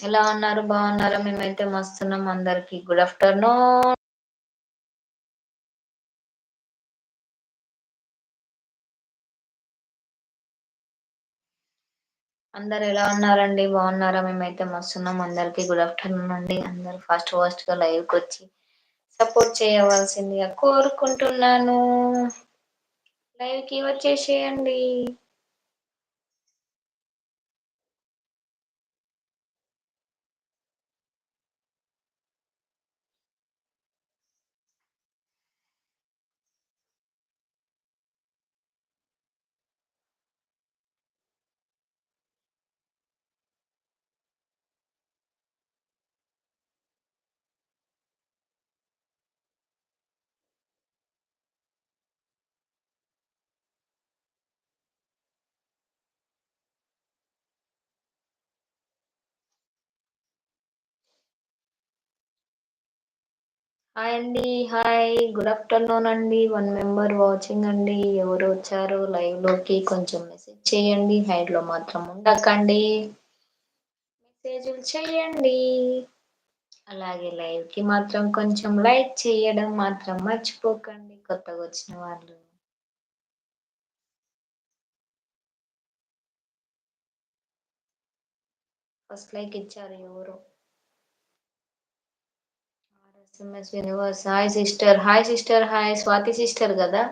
ఎలా ఉన్నారు? బాగున్నారా? మేమైతే మస్తున్నాం అందరికి. గుడ్ ఆఫ్టర్నూన్ అందరు ఎలా ఉన్నారండి? బాగున్నారా? మేమైతే మస్తున్నాం అందరికి. గుడ్ ఆఫ్టర్నూన్ అండి. అందరు ఫాస్ట్ ఫాస్ట్గా లైవ్కి వచ్చి సపోర్ట్ చేయవలసిందిగా కోరుకుంటున్నాను. లైవ్కి వచ్చేసేయండి. హాయ్ అండి హాయ్. గుడ్ ఆఫ్టర్నూన్ అండి. వన్ మెంబర్ వాచింగ్ అండి. ఎవరు వచ్చారు? లైవ్లోకి కొంచెం మెసేజ్ చేయండి. హైడ్లో మాత్రం ఉండకండి. మెసేజ్లు చేయండి. అలాగే లైవ్కి మాత్రం కొంచెం లైక్ చేయడం మాత్రం మర్చిపోకండి. కొత్తగా వచ్చిన వాళ్ళు. ఫస్ట్ లైక్ ఇచ్చారు ఎవరు? SMS universe. Hi sister. Hi sister. Hi Swathi sister కదా?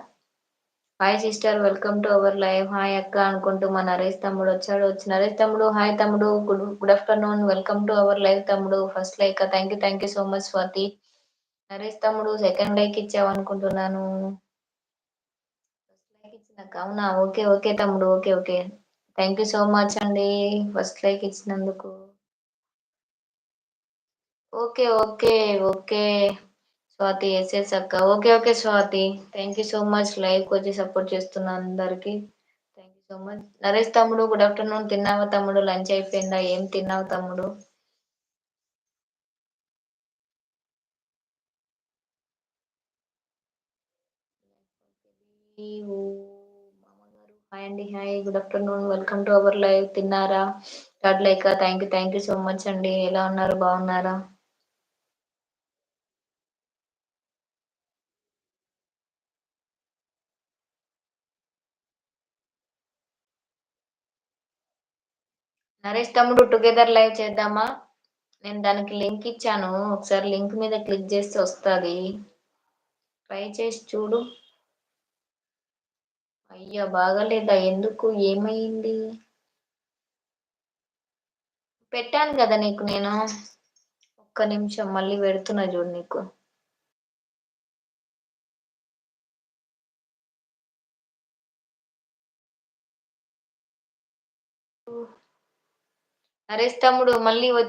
Hi sister. Welcome to our live. Hi అక్క అనుకుంటూ మా నరేష్ తమ్ముడు వచ్చాడు. వచ్చి నరేష్ తమ్ముడు హాయ్ తమ్ముడు. Good good afternoon. Welcome to our live తమ్ముడు. First like thank you thank you so much Swathi. Naresh తమ్ముడు సెకండ్ లైక్ ఇచ్చావు అనుకుంటున్నాను. అవునా? ఓకే ఓకే తమ్ముడు. Okay okay. Thank you so much అండి. ఫస్ట్ లైక్ ఇచ్చినందుకు. Okay okay okay. Swathi yes yes అక్క. Okay okay Swathi. Thank you so much లైవ్కి వచ్చి సపోర్ట్ చేస్తున్న అందరికి. Thank you so much Naresh తమ్ముడు గుడ్ ఆఫ్టర్నూన్ తిన్నావా తమ్ముడు? లంచ్ అయిపోయిందా? ఏం తిన్నావు తమ్ముడు? హాయ్ అండి hi good afternoon welcome to our live తిన్నారా? Third like. Thank you thank you so much అండి. ఎలా ఉన్నారు? బాగున్నారా? నరేష్ తమ్ముడు టుగెదర్ లైవ్ చేద్దామా? నేను దానికి లింక్ ఇచ్చాను. ఒకసారి లింక్ మీద క్లిక్ చేస్తే వస్తుంది. ట్రై చేసి చూడు. అయ్యా బాగలేదా? ఎందుకు? ఏమైంది? పెట్టాను కదా నీకు నేను. ఒక్క నిమిషం మళ్ళీ పెడుతున్నా చూడు నీకు. నరేష్ తమ్ముడు మళ్ళీ వచ్చి